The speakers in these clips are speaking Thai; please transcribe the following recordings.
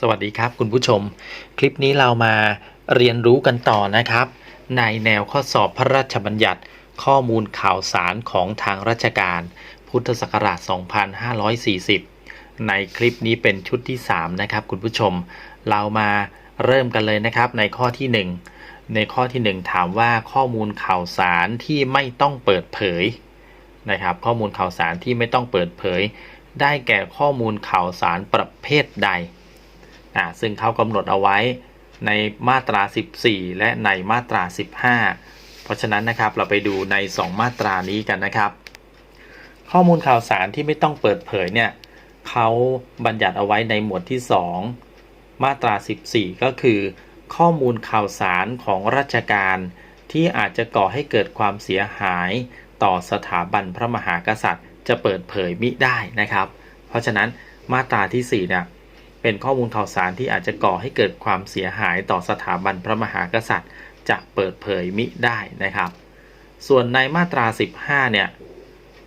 สวัสดีครับคุณผู้ชม คลิปนี้เรามาเรียนรู้กันต่อนะครับ ในแนวข้อสอบพระราชบัญญัติ ข้อมูลข่าวสารของทางราชการ พุทธศักราช 2540 ในคลิปนี้เป็นชุดที่ 3 นะครับ คุณผู้ชม เรามาเริ่มกันเลยนะครับ ในข้อที่ 1 ในข้อที่ 1 ถามว่าข้อมูลข่าวสารที่ไม่ต้องเปิดเผยนะครับ ข้อมูลข่าวสารที่ไม่ต้องเปิดเผย ได้แก่ข้อมูลข่าวสารประเภทใด อ่าซึ่งเขากำหนดเอาไว้ในมาตรา 14 และในมาตรา 15 เพราะฉะนั้นนะครับเราไปดูใน 2 มาตรานี้กันนะครับ ข้อมูลข่าวสารที่ไม่ต้องเปิดเผยเนี่ยเขาบัญญัติเอาไว้ในหมวดที่ 2 มาตรา 14 ก็คือ ข้อมูลข่าวสารของราชการที่อาจจะก่อให้เกิดความเสียหายต่อสถาบันพระมหากษัตริย์ จะเปิดเผยมิได้นะครับ เพราะฉะนั้นมาตราที่4เนี่ย เป็นข้อมูลข่าวสารที่อาจจะก่อให้เกิดความเสียหายต่อสถาบันพระมหากษัตริย์ จะเปิดเผยมิได้นะครับ ส่วนในมาตรา 15 เนี่ย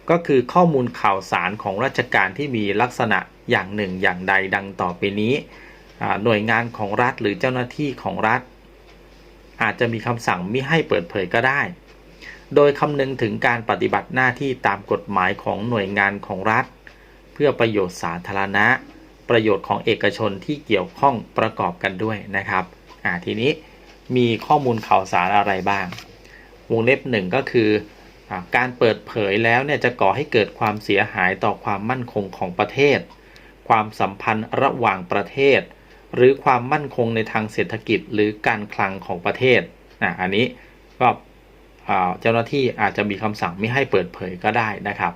ก็คือข้อมูลข่าวสารของราชการที่มีลักษณะอย่างหนึ่งอย่างใดดังต่อไปนี้ หน่วยงานของรัฐหรือเจ้าหน้าที่ของรัฐ อาจจะมีคำสั่งมิให้เปิดเผยก็ได้ โดยคำนึงถึงการปฏิบัติหน้าที่ตามกฎหมายของหน่วยงานของรัฐ เพื่อประโยชน์สาธารณะ ประโยชน์ของเอกชนที่เกี่ยวข้องประกอบกันด้วยนะครับอ่าทีนี้มีข้อมูลข่าวสารอะไรบ้าง วงเล็บหนึ่งก็คืออการเปิดเผยแล้วเนี่ยจะก่อให้เกิดความเสียหายต่อความมั่นคงของประเทศ ความสัมพันธ์ระหว่างประเทศ หรือความมั่นคงในทางเศรษฐกิจหรือการคลังของประเทศอะอันนี้ก็เจ้าหน้าที่อาจจะมีคำสั่งไม่ให้เปิดเผยก็ได้นะครับ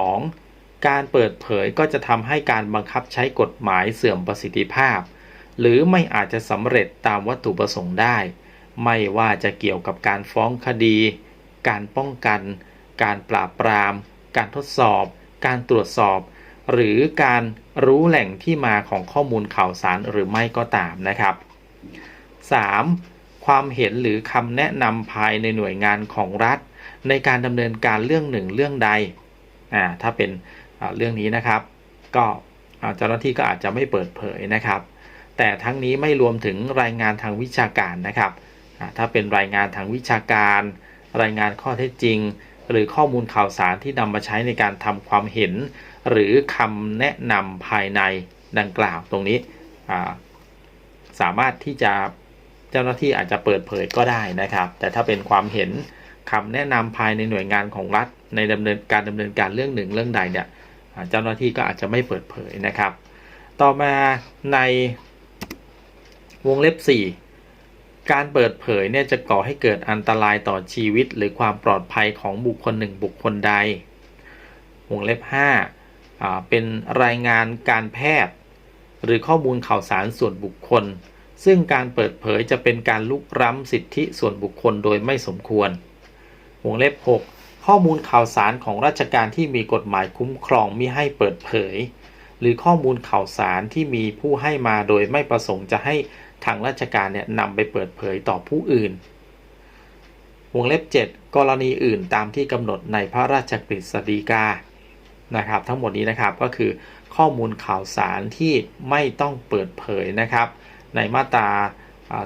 2. การเปิดเผยก็จะทำให้การบังคับใช้กฎหมายเสื่อมประสิทธิภาพ หรือไม่อาจจะสำเร็จตามวัตถุประสงค์ได้ ไม่ว่าจะเกี่ยวกับการฟ้องคดี การป้องกัน การปราบปราม การทดสอบ การตรวจสอบ หรือการรู้แหล่งที่มาของข้อมูลข่าวสารหรือไม่ก็ตามนะครับ 3. ความเห็นหรือคำแนะนำภายในหน่วยงานของรัฐ ในการดำเนินการเรื่องหนึ่งเรื่องใดอ่าถ้าเป็น เรื่องนี้นะครับ ก็เจ้าหน้าที่ก็อาจจะไม่เปิดเผยนะครับ แต่ทั้งนี้ไม่รวมถึงรายงานทางวิชาการนะครับถ้าเป็นรายงานทางวิชาการ รายงานข้อเท็จจริง หรือข้อมูลข่าวสารที่นำมาใช้ในการทำความเห็น หรือคำแนะนำภายในดังกล่าวตรงนี้สามารถที่จะเจ้าหน้าที่อาจจะเปิดเผยก็ได้นะครับ แต่ถ้าเป็นความเห็นคำแนะนำภายในหน่วยงานของรัฐในดำเนินการดำเนินการเรื่องหนึ่งเรื่องใดเนี่ย เจ้าหน้าที่ก็อาจจะไม่เปิดเผยนะครับ ต่อมาในวงเล็บ 4 การเปิดเผยเนี่ยจะก่อให้เกิดอันตรายต่อชีวิต หรือความปลอดภัยของบุคคลหนึ่งบุคคลใด วงเล็บ5อ่าเป็นรายงานการแพทย์ หรือข้อมูลข่าวสารส่วนบุคคล ซึ่งการเปิดเผยจะเป็นการลุกล้ำสิทธิส่วนบุคคลโดยไม่สมควร วงเล็บ 6 ข้อมูลข่าวสารของราชการที่มีกฎหมายคุ้มครองมิให้เปิดเผย หรือข้อมูลข่าวสารที่มีผู้ให้มาโดยไม่ประสงค์จะให้ทางราชการเนี่ยนำไปเปิดเผยต่อผู้อื่น วงเล็บ 7 กรณีอื่นตามที่กำหนดในพระราชกฤษฎีกานะครับ ทั้งหมดนี้นะครับก็คือข้อมูลข่าวสารที่ไม่ต้องเปิดเผยนะครับ ในมาตราอ่า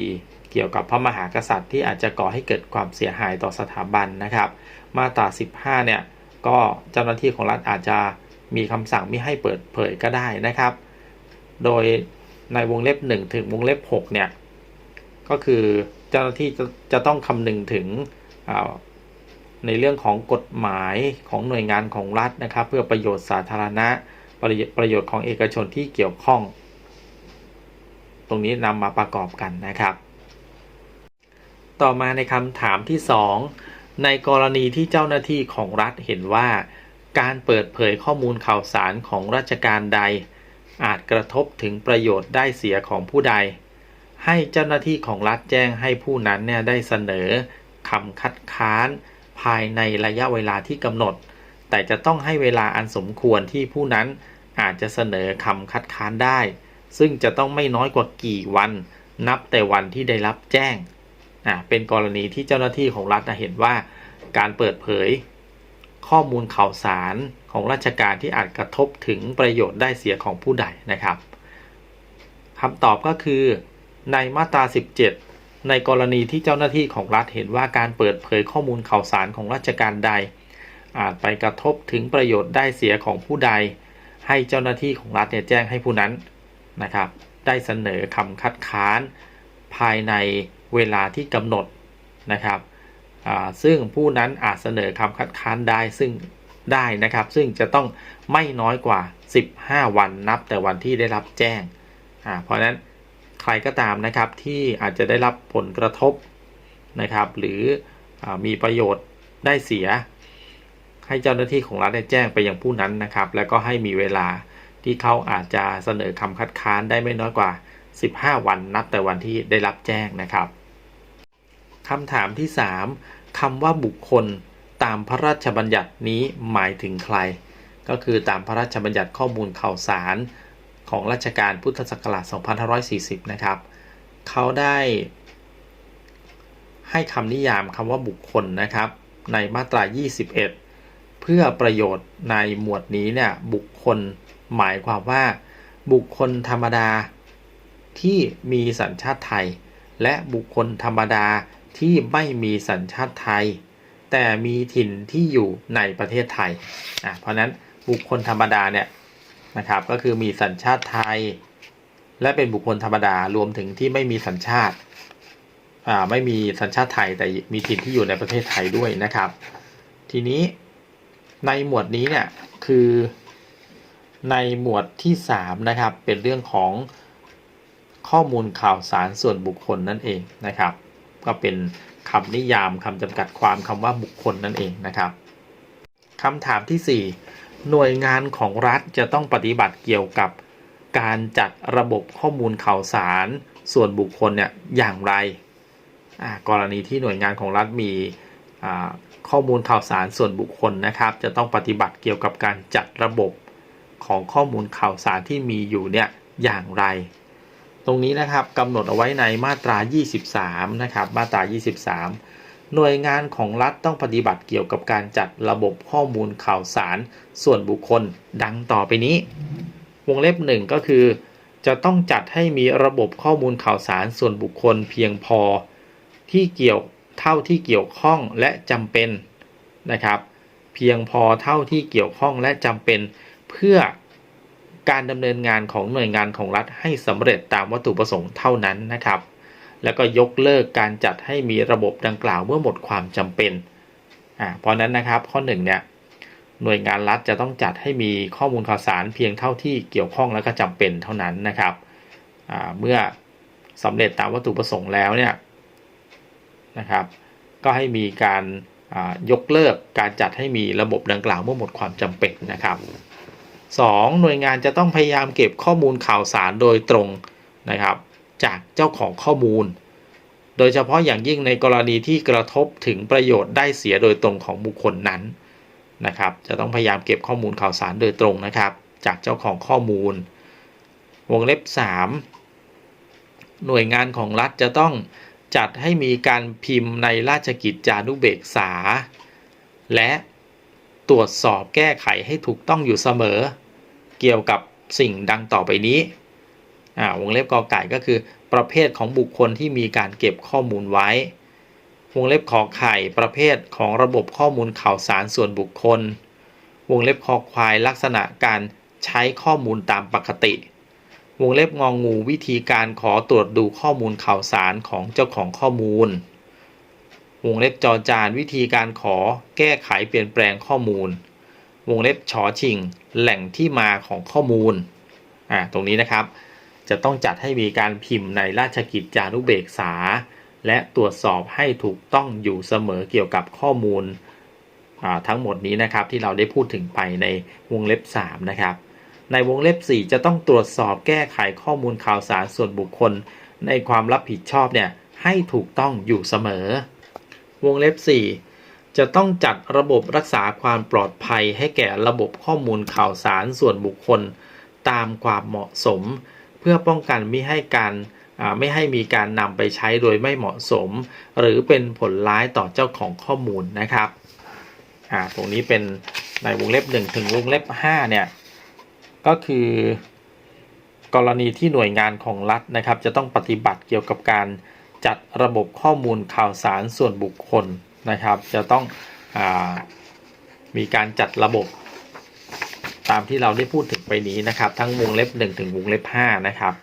14 เกี่ยวกับพระมหากษัตริย์ที่อาจจะก่อให้เกิดความเสียหายต่อสถาบันนะครับ มาตรา 15 เนี่ย ก็เจ้าหน้าที่ของรัฐอาจจะมีคำสั่งไม่ให้เปิดเผยก็ได้นะครับ โดยในวงเล็บ 1 ถึงวงเล็บ 6 เนี่ย ก็คือเจ้าหน้าที่จะจะต้องคำนึงถึงในเรื่องของกฎหมายของหน่วยงานของรัฐนะครับ เพื่อประโยชน์สาธารณะประโยประโยชน์ของเอกชนที่เกี่ยวข้อง ตรงนี้นำมาประกอบกันนะครับ ต่อมาในคำถามที่ 2 ในกรณีที่เจ้าหน้าที่ของรัฐเห็นว่า การเปิดเผยข้อมูลข่าวสารของราชการใด อาจกระทบถึงประโยชน์ได้เสียของผู้ใด ให้เจ้าหน้าที่ของรัฐแจ้งให้ผู้นั้นเนี่ยได้เสนอคำคัดค้าน ภายในระยะเวลาที่กำหนด แต่จะต้องให้เวลาอันสมควรที่ผู้นั้นอาจจะเสนอคำคัดค้านได้ ซึ่งจะต้องไม่น้อยกว่ากี่วัน นับแต่วันที่ได้รับแจ้ง อ่าเป็นกรณีที่เจ้าหน้าที่ของรัฐเห็นว่าการเปิดเผยข้อมูลข่าวสารของราชการที่อาจกระทบถึงประโยชน์ได้เสียของผู้ใดนะครับคำตอบก็คือในมาตรา 17 ในกรณีที่เจ้าหน้าที่ของรัฐเห็นว่าการเปิดเผยข้อมูลข่าวสารของราชการใด อาจไปกระทบถึงประโยชน์ได้เสียของผู้ใด ให้เจ้าหน้าที่ของรัฐเนี่ยแจ้งให้ผู้นั้นนะครับ ได้เสนอคำคัดค้านภายใน เวลาที่กำหนดนะครับซึ่งผู้นั้นอาจเสนอคำคัดค้านได้ซึ่งได้นะครับ ซึ่งจะต้องไม่น้อยกว่า 15 วันนับแต่วันที่ได้รับแจ้ง เพราะนั้นใครก็ตามนะครับที่อาจจะได้รับผลกระทบนะครับ หรืออมีประโยชน์ได้เสีย ให้เจ้าหน้าที่ของรัฐได้แจ้งไปยังผู้นั้นนะครับ แล้วก็ให้มีเวลาที่เขาอาจจะเสนอคำคัดค้านได้ไม่น้อยกว่า 15 วันนับแต่วันที่ได้รับแจ้งนะครับ คำถามที่ 3คำว่าบุคคลตามพระราชบัญญัตินี้หมายถึงใคร ก็คือตามพระราชบัญญัติข้อมูลข่าวสารของราชการพุทธศักราช 2540 นะครับ เขาได้ให้คำนิยามคำว่าบุคคลนะครับ ในมาตรา 21 เพื่อประโยชน์ในหมวดนี้เนี่ยบุคคลหมายความว่า บุคคลธรรมดาที่มีสัญชาติไทย และบุคคลธรรมดา ที่ไม่มีสัญชาติไทย แต่มีถิ่นที่อยู่ในประเทศไทยอะเพราะนั้นบุคคลธรรมดาเนี่ยนะครับก็คือมีสัญชาติไทย และเป็นบุคคลธรรมดารวมถึงที่ไม่มีสัญชาติอ่าไม่มีสัญชาติไทยแต่มีถิ่นที่อยู่ในประเทศไทยด้วยนะครับ ทีนี้ในหมวดนี้เนี่ยคือในหมวดที่3นะครับเป็นเรื่องของข้อมูลข่าวสารส่วนบุคคลนั่นเองนะครับ ก็เป็นคำนิยามคำจำกัดความคำว่าบุคคลนั่นเองนะครับคำถามที่ 4 หน่วยงานของรัฐจะต้องปฏิบัติเกี่ยวกับการจัดระบบข้อมูลข่าวสาร ส่วนบุคคลเนี่ยอย่างไร กรณีที่หน่วยงานของรัฐมีข้อมูลข่าวสารส่วนบุคคลนะครับ จะต้องปฏิบัติเกี่ยวกับการจัดระบบของข้อมูลข่าวสารที่มีอยู่เนี่ยอย่างไร ตรงนี้นะครับกำหนดเอาไว้ในมาตรา 23 นะครับ มาตรา 23 หน่วยงานของรัฐต้องปฏิบัติเกี่ยวกับการจัดระบบข้อมูลข่าวสาร ส่วนบุคคลดังต่อไปนี้ วงเล็บหนึ่งก็คือ จะต้องจัดให้มีระบบข้อมูลข่าวสารส่วนบุคคลเพียงพอที่เกี่ยวเท่าที่เกี่ยวข้องและจำเป็นนะครับ เพียงพอเท่าที่เกี่ยวข้องและจำเป็นเพื่อ การดำเนินงานของหน่วยงานของรัฐให้สำเร็จตามวัตถุประสงค์เท่านั้นนะครับ แล้วก็ยกเลิกการจัดให้มีระบบดังกล่าวเมื่อหมดความจำเป็นอ่าเพราะนั้นนะครับข้อ1เนี่ยหน่วยงานรัฐจะต้องจัดให้มีข้อมูลข่าวสารเพียงเท่าที่เกี่ยวข้องและก็จำเป็นเท่านั้นนะครับอ่าเมื่อสำเร็จตามวัตถุประสงค์แล้วเนี่ยนะครับ ก็ให้มีการยกเลิกการจัดให้มีระบบดังกล่าวเมื่อหมดความจำเป็นนะครับ 2. หน่วยงานจะต้องพยายามเก็บข้อมูลข่าวสารโดยตรงนะครับ จากเจ้าของข้อมูล โดยเฉพาะอย่างยิ่งในกรณีที่กระทบถึงประโยชน์ได้เสียโดยตรงของบุคคลนั้นนะครับ จะต้องพยายามเก็บข้อมูลข่าวสารโดยตรงนะครับ จากเจ้าของข้อมูล วงเล็บ 3 หน่วยงานของรัฐจะต้องจัดให้มีการพิมพ์ในราชกิจจานุเบกษา และ ตรวจสอบแก้ไขให้ถูกต้องอยู่เสมอ เกี่ยวกับสิ่งดังต่อไปนี้อ่าวงเล็บกอไก่ก็คือ ประเภทของบุคคลที่มีการเก็บข้อมูลไว้ วงเล็บขอไข่ประเภทของระบบข้อมูลข่าวสารส่วนบุคคล วงเล็บคอควายลักษณะการใช้ข้อมูลตามปกติ วงเล็บงองงูวิธีการขอตรวจดูข้อมูลข่าวสารของเจ้าของข้อมูล วงเล็บจอจานวิธีการขอแก้ไขเปลี่ยนแปลงข้อมูล วงเล็บชอชิง แหล่งที่มาของข้อมูลอ่าตรงนี้นะครับ จะต้องจัดให้มีการพิมพ์ในราชกิจจานุเบกษา และตรวจสอบให้ถูกต้องอยู่เสมอเกี่ยวกับข้อมูลทั้งหมดนี้นะครับที่เราได้พูดถึงไปในวงเล็บ 3 นะครับ ในวงเล็บ 4 จะต้องตรวจสอบแก้ไขข้อมูลข่าวสารส่วนบุคคล ในความรับผิดชอบเนี่ยให้ถูกต้องอยู่เสมอ วงเล็บ 4 จะต้องจัดระบบรักษาความปลอดภัยให้แก่ระบบข้อมูลข่าวสารส่วนบุคคล ตามความเหมาะสม เพื่อป้องกันไม่ให้การไม่ให้มีการนำไปใช้โดยไม่เหมาะสม หรือเป็นผลร้ายต่อเจ้าของข้อมูลนะครับตรงนี้เป็นในวงเล็บ 1 ถึงวงเล็บ 5 เนี่ย ก็คือกรณีที่หน่วยงานของรัฐนะครับ จะต้องปฏิบัติเกี่ยวกับการ จัดระบบข้อมูลข่าวสารส่วนบุคคลนะครับ จะต้องอมีการจัดระบบ ตามที่เราได้พูดถึงไปนี้นะครับ ทั้งวงเล็บ 1 ถึงวงเล็บ 5 นะครับ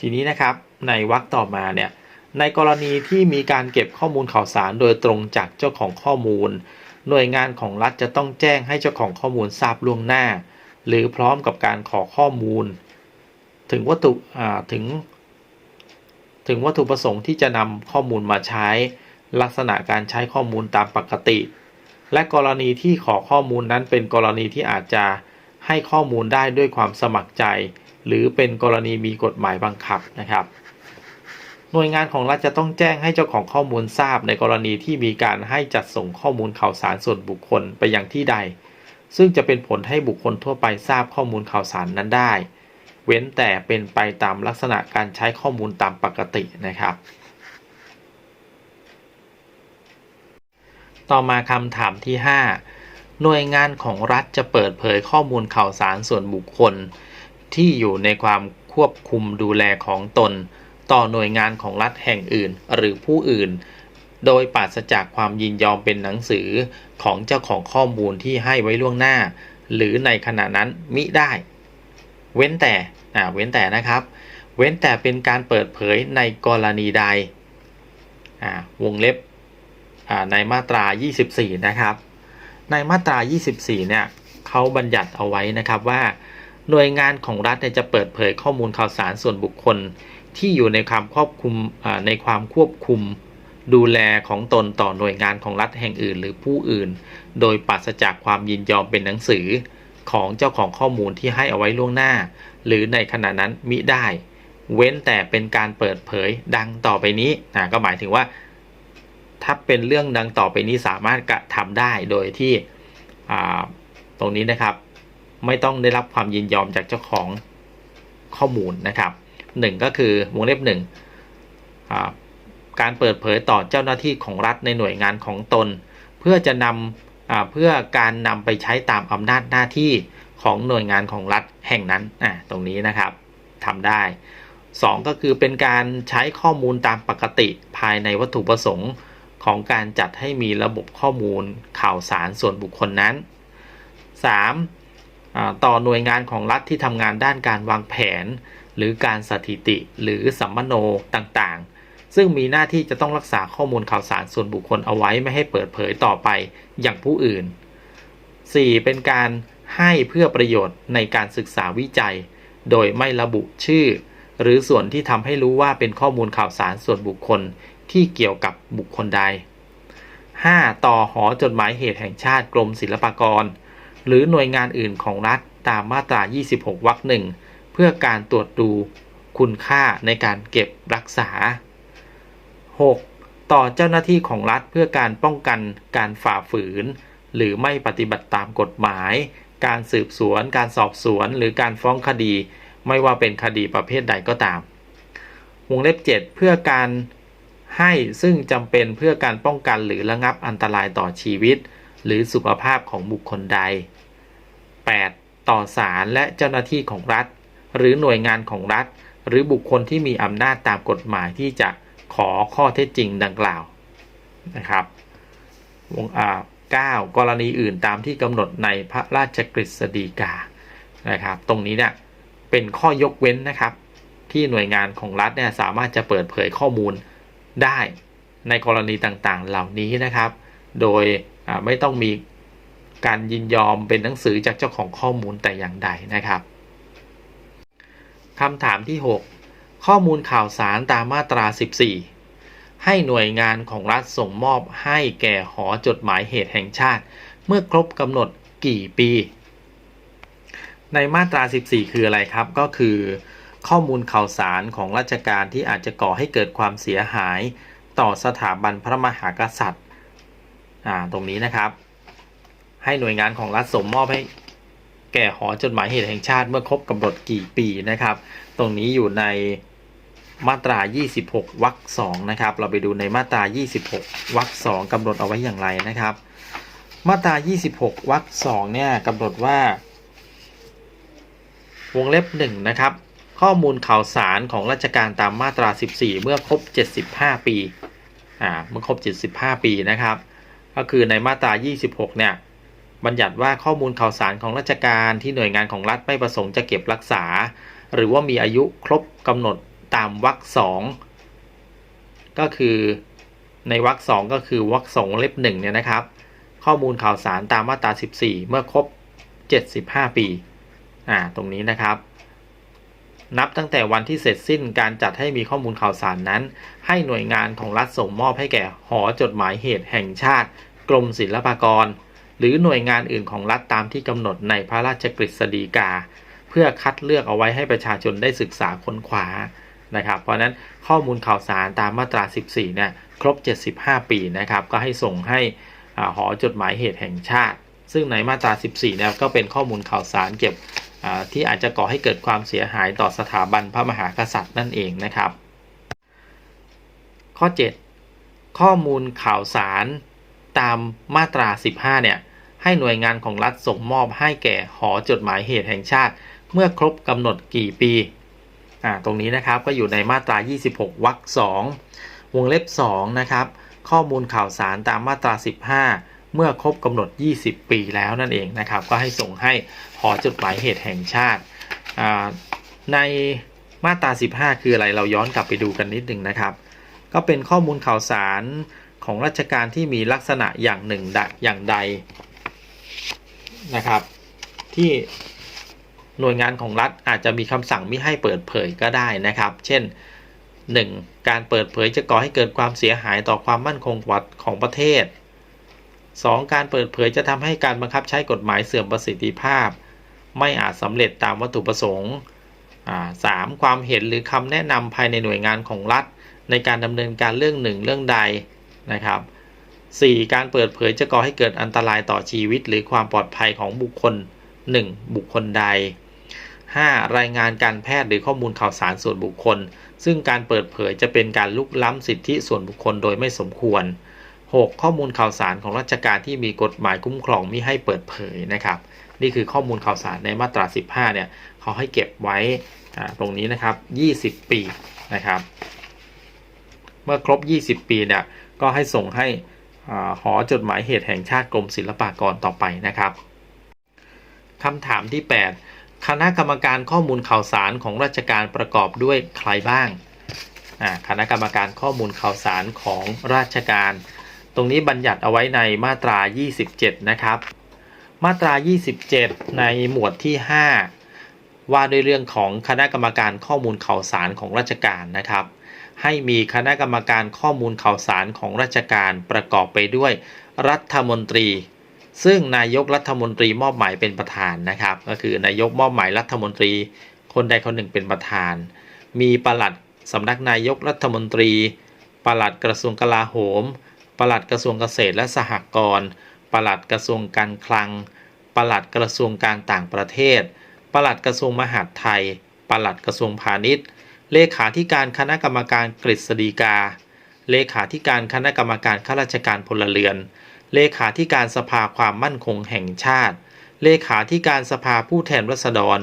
ทีนี้นะครับในวรรคต่อมาเนี่ยในกรณีที่มีการเก็บข้อมูลข่าวสารโดยตรงจากเจ้าของข้อมูล หน่วยงานของรัฐจะต้องแจ้งให้เจ้าของข้อมูลทราบล่วงหน้า หรือพร้อมกับการขอข้อมูล ถึงวัตถุถึง ถึงวัตถุประสงค์ที่จะนำข้อมูลมาใช้ ลักษณะการใช้ข้อมูลตามปกติ และกรณีที่ขอข้อมูลนั้นเป็นกรณีที่อาจจะให้ข้อมูลได้ด้วยความสมัครใจ หรือเป็นกรณีมีกฎหมายบังคับนะครับ หน่วยงานของรัฐจะต้องแจ้งให้เจ้าของข้อมูลทราบในกรณีที่มีการให้จัดส่งข้อมูลข่าวสารส่วนบุคคลไปยังที่ใด ซึ่งจะเป็นผลให้บุคคลทั่วไปทราบข้อมูลข่าวสารนั้นได้ เว้นแต่เป็นไปตามลักษณะการใช้ข้อมูลตามปกตินะครับ ต่อมาคำถามที่ 5 หน่วยงานของรัฐจะเปิดเผยข้อมูลข่าวสารส่วนบุคคล ที่อยู่ในความควบคุมดูแลของตน ต่อหน่วยงานของรัฐแห่งอื่น หรือผู้อื่น โดยปราศจากความยินยอมเป็นหนังสือของเจ้าของข้อมูลที่ให้ไว้ล่วงหน้า หรือในขณะนั้นมิได้ เว้นแต่อ่าเว้นแต่นะครับ เว้นแต่เป็นการเปิดเผยในกรณีใดอ่าวงเล็บอ่าในมาตรา 24 นะครับ ในมาตรา 24 เนี่ยเขาบัญญัติเอาไว้นะครับว่าหน่วยงานของรัฐจะเปิดเผยข้อมูลข่าวสารส่วนบุคคลที่อยู่ในความควบคุมอ่าในความควบคุมดูแลของตนต่อหน่วยงานของรัฐแห่งอื่น หรือผู้อื่น โดยปราศจากความยินยอมเป็นหนังสือ ของเจ้าของข้อมูลที่ให้เอาไว้ล่วงหน้า หรือในขณะนั้นมิได้ เว้นแต่เป็นการเปิดเผยดังต่อไปนี้นะก็หมายถึงว่า ถ้าเป็นเรื่องดังต่อไปนี้สามารถกระทำได้โดยที่ตรงนี้นะครับ ไม่ต้องได้รับความยินยอมจากเจ้าของข้อมูลนะครับหนึ่งก็คือวงเล็บหนึ่งการเปิดเผยต่อเจ้าหน้าที่ของรัฐในหน่วยงานของตน เพื่อจะนำอ่า เพื่อการนำไปใช้ตามอำนาจหน้าที่ของหน่วยงานของรัฐแห่งนั้นตรงนี้นะครับทำได้ 2 ก็คือเป็นการใช้ข้อมูลตามปกติภายในวัตถุประสงค์ของการจัดให้มีระบบข้อมูลข่าวสารส่วนบุคคลนั้น 3. ต่อหน่วยงานของรัฐที่ทำงานด้านการวางแผน หรือการสถิติหรือสัมมโนต่าง ซึ่งมีหน้าที่จะต้องรักษาข้อมูลข่าวสารส่วนบุคคลเอาไว้ไม่ให้เปิดเผยต่อไปอย่างผู้อื่น 4. เป็นการให้เพื่อประโยชน์ในการศึกษาวิจัย โดยไม่ระบุชื่อ หรือส่วนที่ทำให้รู้ว่าเป็นข้อมูลข่าวสารส่วนบุคคลที่เกี่ยวกับบุคคลใด 5. ต่อหอจดหมายเหตุแห่งชาติกรมศิลปากร หรือหน่วยงานอื่นของรัฐตามมาตรา 26 วรรคหนึ่งเพื่อการตรวจดูคุณค่าในการเก็บรักษา 6. ต่อเจ้าหน้าที่ของรัฐเพื่อการป้องกันการฝ่าฝืน หรือไม่ปฏิบัติตามกฎหมาย การสืบสวน การสอบสวน หรือการฟ้องคดี ไม่ว่าเป็นคดีประเภทใดก็ตาม วงเล็บ 7 เพื่อการให้ซึ่งจำเป็นเพื่อการป้องกันหรือระงับอันตรายต่อชีวิต หรือสุขภาพของบุคคลใด 8. ต่อศาลและเจ้าหน้าที่ของรัฐ หรือหน่วยงานของรัฐ หรือบุคคลที่มีอำนาจตามกฎหมายที่จะ ขอข้อเท็จจริงดังกล่าวนะครับวงอ่า9กรณีอื่นตามที่กำหนดในพระราชกฤษฎีกานะครับ ตรงนี้เนี่ยเป็นข้อยกเว้นนะครับ ที่หน่วยงานของรัฐเนี่ยสามารถจะเปิดเผยข้อมูลได้ในกรณีต่างๆ เหล่านี้นะครับ โดยไม่ต้องมีการยินยอมเป็นหนังสือจากเจ้าของข้อมูลแต่อย่างใดนะครับคำถามที่ 6 ข้อมูลข่าวสารตามมาตรา 14 ให้หน่วยงานของรัฐส่งมอบให้แก่หอจดหมายเหตุแห่งชาติ เมื่อครบกำหนดกี่ปี ในมาตรา 14 คืออะไรครับ ก็คือข้อมูลข่าวสารของราชการที่อาจจะก่อให้เกิดความเสียหายต่อสถาบันพระมหากษัตริย์ ตรงนี้นะครับ ให้หน่วยงานของรัฐส่งมอบให้แก่หอจดหมายเหตุแห่งชาติเมื่อครบกำหนดกี่ปีนะครับ ตรงนี้อยู่ใน มาตรา 26วรรคสองนะครับ เราไปดูในมาตรา 26วรรคสองกำหนดเอาไว้อย่างไรนะครับ มาตรา 26วรรคสองเนี่ยกำหนดว่า วงเล็บ1นะครับ ข้อมูลข่าวสารของราชการตามมาตรา 14 เมื่อครบ 75 ปีอ่าเมื่อครบ 75 ปีนะครับ ก็คือในมาตรา 26 เนี่ยบัญญัติว่าข้อมูลข่าวสารของราชการที่หน่วยงานของรัฐไม่ประสงค์จะเก็บรักษา หรือว่ามีอายุครบกำหนด ตามวรรคสองก็คือในวรรคสองก็คือวรรคสองเล็บหนึ่งเนี่ยนะครับ ข้อมูลข่าวสารตามมาตรา 14 เมื่อครบ 75 ปีอ่าตรงนี้นะครับ นับตั้งแต่วันที่เสร็จสิ้นการจัดให้มีข้อมูลข่าวสารนั้น ให้หน่วยงานของรัฐส่งมอบให้แก่หอจดหมายเหตุแห่งชาติ กรมศิลปากร หรือหน่วยงานอื่นของรัฐตามที่กำหนดในพระราชกฤษฎีกา เพื่อคัดเลือกเอาไว้ให้ประชาชนได้ศึกษาค้นคว้า นะครับ เพราะฉะนั้นข้อมูลข่าวสารตามมาตรา 14 เนี่ย ครบ 75 ปีนะครับ ก็ให้ส่งให้อหอจดหมายเหตุแห่งชาติ ซึ่งในมาตรา 14 เนี่ย ก็เป็นข้อมูลข่าวสารเก็บที่อาจจะก่อให้เกิดความเสียหายต่อสถาบันพระมหากษัตริย์นั่นเองนะครับ ข้อ 7 ข้อมูลข่าวสารตามมาตรา 15 เนี่ย ให้หน่วยงานของรัฐส่งมอบให้แก่หอจดหมายเหตุแห่งชาติ เมื่อครบกำหนดกี่ปี อ่าตรงนี้นะครับก็อยู่ในมาตรา 26วรรค2วงเล็บ2นะครับข้อมูลข่าวสารตามมาตรา 15 เมื่อครบกำหนด 20 ปีแล้วนั่นเองนะครับ ก็ให้ส่งให้หอจดหมายเหตุแห่งชาติ ในมาตรา 15 คืออะไรเราย้อนกลับไปดูกันนิดหนึ่งนะครับ ก็เป็นข้อมูลข่าวสารของราชการที่มีลักษณะอย่างหนึ่งดอย่างใดนะครับ ที่ หน่วยงานของรัฐอาจจะมีคำสั่งไม่ให้เปิดเผยก็ได้นะครับ เช่น 1. การเปิดเผยจะก่อให้เกิดความเสียหายต่อความมั่นคงของประเทศ 2. การเปิดเผยจะทำให้การบังคับใช้กฎหมายเสื่อมประสิทธิภาพ ไม่อาจสำเร็จตามวัตถุประสงค์สามความเห็นหรือคำแนะนำภายในหน่วยงานของรัฐ ในการดำเนินการเรื่องหนึ่งเรื่องใดนะครับ 4. การเปิดเผยจะก่อให้เกิดอันตรายต่อชีวิต หรือความปลอดภัยของบุคคล 1. บุคคลใด 5. รายงานการแพทย์หรือข้อมูลข่าวสารส่วนบุคคล ซึ่งการเปิดเผยจะเป็นการลุกล้ำสิทธิส่วนบุคคลโดยไม่สมควร 6. ข้อมูลข่าวสารของราชการที่มีกฎหมายคุ้มครองมิให้เปิดเผยนะครับ นี่คือข้อมูลข่าวสารในมาตรา 15 เนี่ยเขาให้เก็บไว้ตรงนี้นะครับ 20 ปีนะครับ เมื่อครบ 20 ปีเนี่ยก็ให้ส่งให้อ่าหอจดหมายเหตุแห่งชาติกรมศิลปากรต่อไปนะครับคำถามที่ 8 คณะกรรมการข้อมูลข่าวสารของราชการประกอบด้วยใครบ้าง คณะกรรมการข้อมูลข่าวสารของราชการ ตรงนี้บัญญัติเอาไว้ในมาตรา 27 นะครับ มาตรา 27 ในหมวดที่ 5 ว่าด้วยเรื่องของคณะกรรมการข้อมูลข่าวสารของราชการนะครับ ให้มีคณะกรรมการข้อมูลข่าวสารของราชการประกอบไปด้วย รัฐมนตรี ซึ่งนายกรัฐมนตรีมอบหมายเป็นประธานนะครับ ก็คือนายกมอบหมายรัฐมนตรี คนใดคนหนึ่งเป็นประธาน มีปลัดสำนักนายกรัฐมนตรี ปลัดกระทรวงกลาโหม ปลัดกระทรวงเกษตรและสหกรณ์ ปลัดกระทรวงการคลัง ปลัดกระทรวงการต่างประเทศ ปลัดกระทรวงมหาดไทย ปลัดกระทรวงพาณิชย์ เลขาธิการคณะกรรมการกฤษฎีกา เลขาธิการคณะกรรมการข้าราชการพลเรือน เลขาธิการสภาความมั่นคงแห่งชาติ เลขาธิการสภาผู้แทนราษฎร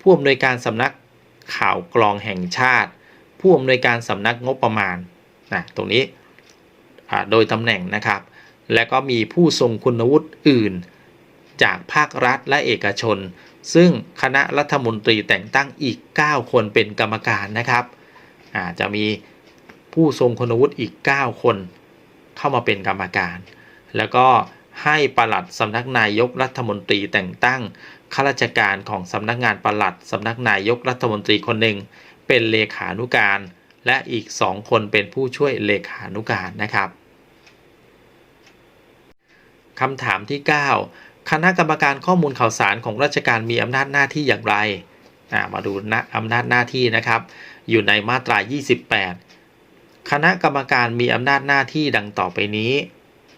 ผู้อำนวยการสำนักข่าวกรองแห่งชาติ ผู้อำนวยการสำนักงบประมาณนะตรงนี้โดยตำแหน่งนะครับ และก็มีผู้ทรงคุณวุฒิอื่น จากภาครัฐและเอกชน ซึ่งคณะรัฐมนตรีแต่งตั้งอีก 9 คนเป็นกรรมการนะครับจะมีผู้ทรงคุณวุฒิอีก 9 คนเข้ามาเป็นกรรมการ แล้วก็ให้ปลัดสำนักนายกรัฐมนตรีแต่งตั้งข้าราชการของสำนักงานปลัดสำนักนายกรัฐมนตรีคนหนึ่ง เป็นเลขานุการ และอีก2คนเป็นผู้ช่วยเลขานุการนะครับคำถามที่ 9 คณะกรรมการข้อมูลข่าวสารของราชการมีอำนาจหน้าที่อย่างไร มาดูนะอำนาจหน้าที่นะครับ อยู่ในมาตรา 28 คณะกรรมการมีอำนาจหน้าที่ดังต่อไปนี้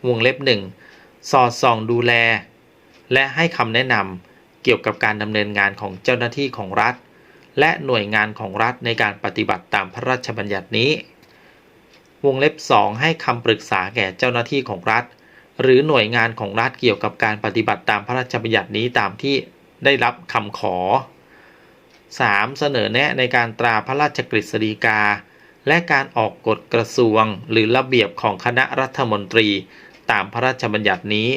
วงเล็บ1สอดส่องดูแล และให้คำแนะนำเกี่ยวกับการดำเนินงานของเจ้าหน้าที่ของรัฐ และหน่วยงานของรัฐในการปฏิบัติตามพระราชบัญญัตินี้ วงเล็บ 2 ให้คำปรึกษาแก่เจ้าหน้าที่ของรัฐ หรือหน่วยงานของรัฐเกี่ยวกับการปฏิบัติตามพระราชบัญญัตินี้ตามที่ได้รับคำขอ 3. เสนอแนะในการตราพระราชกฤษฎีกา และการออกกฎกระทรวงหรือระเบียบของคณะรัฐมนตรี ตามพระราชบัญญัตินี้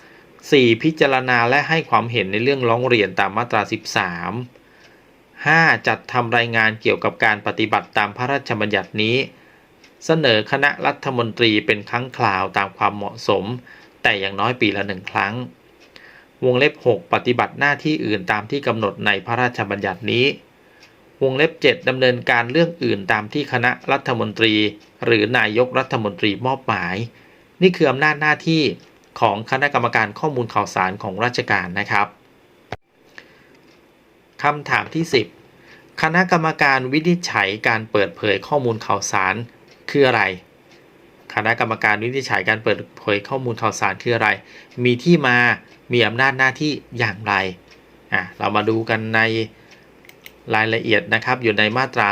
4. พิจารณาและให้ความเห็นในเรื่องร้องเรียนตามมาตรา 13 5. จัดทำรายงานเกี่ยวกับการปฏิบัติตามพระราชบัญญัตินี้ เสนอคณะรัฐมนตรีเป็นครั้งคราวตามความเหมาะสม แต่อย่างน้อยปีละหนึ่งครั้ง วงเล็บ 6 ปฏิบัติหน้าที่อื่นตามที่กำหนดในพระราชบัญญัตินี้ วงเล็บ 7ดำเนินการเรื่องอื่นตามที่คณะรัฐมนตรี หรือนายกรัฐมนตรีมอบหมาย นี่คืออำนาจหน้าที่ของคณะกรรมการข้อมูลข่าวสารของราชการนะครับคำถามที่ 10 คณะกรรมการวินิจฉัยการเปิดเผยข้อมูลข่าวสารคืออะไร คณะกรรมการวินิจฉัยการเปิดเผยข้อมูลข่าวสารคืออะไร มีที่มา มีอำนาจหน้าที่อย่างไร อะ เรามาดูกันในรายละเอียดนะครับ อยู่ในมาตรา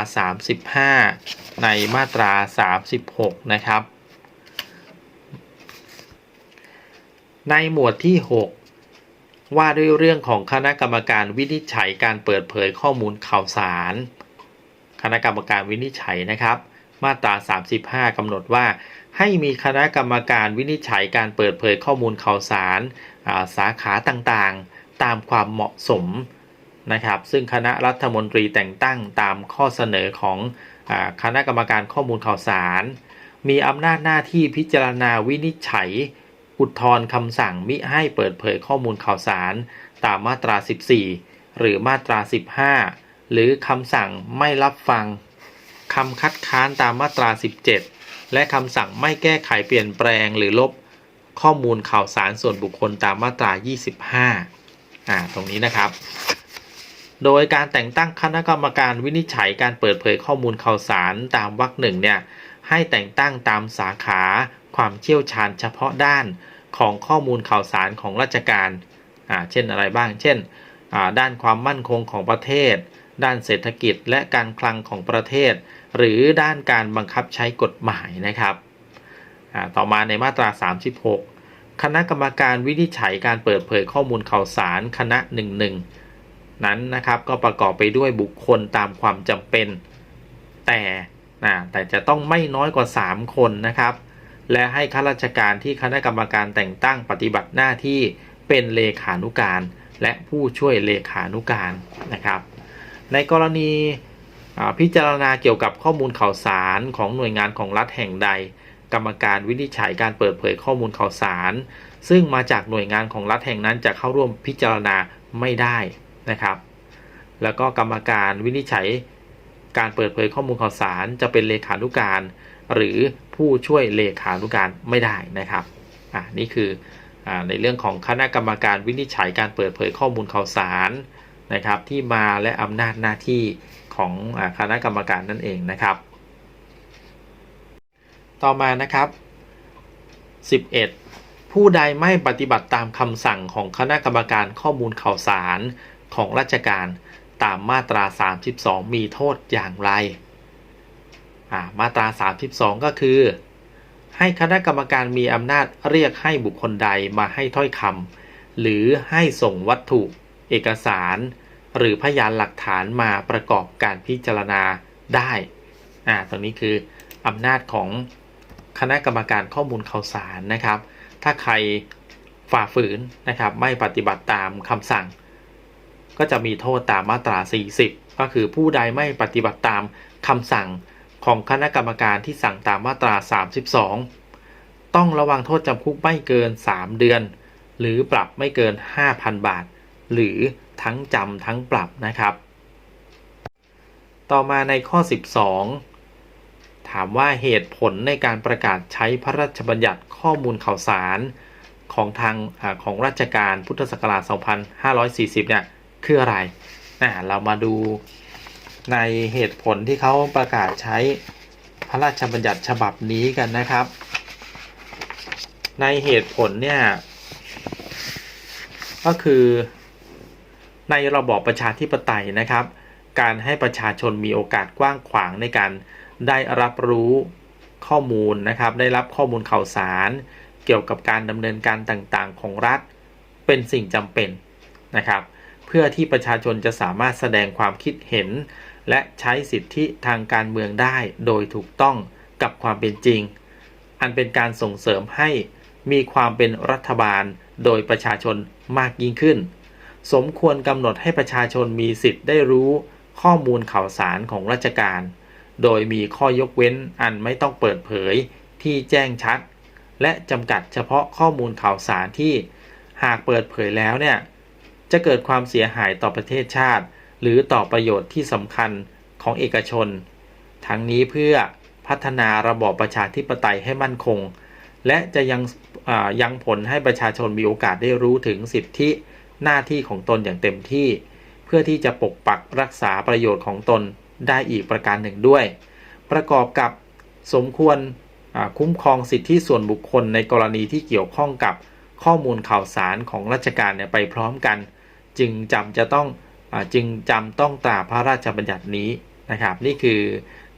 35 ในมาตรา 36 นะครับ ในหมวดที่ 6 ว่าด้วยเรื่องของคณะกรรมการวินิจฉัยการเปิดเผยข้อมูลข่าวสาร คณะกรรมการวินิจฉัยนะครับ มาตรา 35กำหนดว่า ให้มีคณะกรรมการวินิจฉัยการเปิดเผยข้อมูลข่าวสาราสาขาต่างๆ ตามความเหมาะสมนะครับซึ่งคณะรัฐมนตรีแต่งตั้งตามข้อเสนอของอคณะกรรมการข้อมูลข่าวสาร มีอำนาจหน้าที่พิจารณาวินิจฉัย อุทธรณ์คำสั่งมิให้เปิดเผยข้อมูลข่าวสาร ตามมาตรา 14 หรือมาตรา 15 หรือคำสั่งไม่รับฟังคำคัดค้านตามมาตรา 17 และคำสั่งไม่แก้ไขเปลี่ยนแปลงหรือลบข้อมูลข่าวสารส่วนบุคคลตามมาตรา 25 อ่า ตรงนี้นะครับ โดยการแต่งตั้งคณะกรรมการวินิจฉัยการเปิดเผยข้อมูลข่าวสารตามวรรคหนึ่งเนี่ย ให้แต่งตั้งตามสาขา ความเชี่ยวชาญเฉพาะด้านของข้อมูลข่าวสารของราชการอ่าเช่นอะไรบ้าง เช่นด้านความมั่นคงของประเทศ ด้านเศรษฐกิจและการคลังของประเทศ หรือด้านการบังคับใช้กฎหมายนะครับต่อมาในมาตรา 36 คณะกรรมการวินิจฉัยการเปิดเผยข้อมูลข่าวสารคณะ 11 นั้นนะครับก็ประกอบไปด้วยบุคคลตามความจำเป็น แต่นะแต่จะต้องไม่น้อยกว่า 3 คนนะครับ และให้ข้าราชการที่คณะกรรมการแต่งตั้งปฏิบัติหน้าที่เป็นเลขานุการ และผู้ช่วยเลขานุการนะครับ ในกรณีพิจารณาเกี่ยวกับข้อมูลข่าวสารของหน่วยงานของรัฐแห่งใด กรรมการวินิจฉัยการเปิดเผยข้อมูลข่าวสาร ซึ่งมาจากหน่วยงานของรัฐแห่งนั้นจะเข้าร่วมพิจารณาไม่ได้นะครับ แล้วก็กรรมการวินิจฉัยการเปิดเผยข้อมูลข่าวสารจะเป็นเลขานุการ หรือ ผู้ช่วยเลขานุการไม่ได้นะครับอ่านี่คืออาในเรื่องของคณะกรรมการวินิจฉัยการเปิดเผยข้อมูลข่าวสารนะครับที่มาและอำนาจหน้าที่ของคณะกรรมการนั่นเองนะครับ ต่อมานะครับ 11 ผู้ใดไม่ปฏิบัติตามคำสั่งของคณะกรรมการข้อมูลข่าวสารของราชการตามมาตรา 32 มีโทษอย่างไร มาตรา 32 ก็คือ ให้คณะกรรมการมีอำนาจเรียกให้บุคคลใดมาให้ถ้อยคำหรือให้ส่งวัตถุ เอกสาร หรือพยานหลักฐานมาประกอบการพิจารณาได้อ่าตรงนี้คืออำนาจของคณะกรรมการข้อมูลข่าวสารนะครับ ถ้าใครฝ่าฝืนนะครับไม่ปฏิบัติตามคำสั่ง ก็จะมีโทษตามมาตรา 40 ก็คือผู้ใดไม่ปฏิบัติตามคำสั่ง ของคณะกรรมการที่สั่งตามมาตรา 32 ต้องระวังโทษจำคุกไม่เกิน 3 เดือน หรือปรับไม่เกิน 5,000 บาท หรือทั้งจำทั้งปรับนะครับ ต่อมาในข้อ 12 ถามว่าเหตุผลในการประกาศใช้พระราชบัญญัติข้อมูลข่าวสารของทางอของราชการพุทธศักราช 2540 เนี่ย คืออะไรนะเรามาดู ในเหตุผลที่เขาประกาศใช้พระราชบัญญัติฉบับนี้กันนะครับ ในเหตุผลเนี่ยก็คือในระบอบประชาธิปไตยนะครับ การให้ประชาชนมีโอกาสกว้างขวางในการได้รับรู้ข้อมูลนะครับ ได้รับข้อมูลข่าวสาร เกี่ยวกับการดำเนินการต่างๆ ของรัฐเป็นสิ่งจำเป็นนะครับ เพื่อที่ประชาชนจะสามารถแสดงความคิดเห็น และใช้สิทธิทางการเมืองได้โดยถูกต้องกับความเป็นจริง อันเป็นการส่งเสริมให้มีความเป็นรัฐบาลโดยประชาชนมากยิ่งขึ้น สมควรกำหนดให้ประชาชนมีสิทธิ์ได้รู้ข้อมูลข่าวสารของราชการ โดยมีข้อยกเว้นอันไม่ต้องเปิดเผยที่แจ้งชัด และจำกัดเฉพาะข้อมูลข่าวสารที่ หากเปิดเผยแล้วเนี่ยจะเกิดความเสียหายต่อประเทศชาติ หรือต่อประโยชน์ที่สำคัญของเอกชน ทั้งนี้เพื่อพัฒนาระบอบประชาธิปไตยให้มั่นคง และจะยังยังผลให้ประชาชนมีโอกาสได้รู้ถึงสิทธิหน้าที่ของตนอย่างเต็มที่ เพื่อที่จะปกปักรักษาประโยชน์ของตนได้อีกประการหนึ่งด้วย ประกอบกับสมควรคุ้มครองสิทธิส่วนบุคคลในกรณีที่เกี่ยวข้องกับข้อมูลข่าวสารของราชการเนี่ยไปพร้อมกัน จึงจำจะต้อง จึงจำต้องตราพระราชบัญญัตินี้นะครับ นี่คือ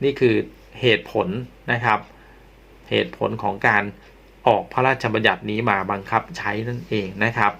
นี่คือเหตุผลนะครับ เหตุผลของการออกพระราชบัญญัตินี้มาบังคับใช้นั่นเองนะครับ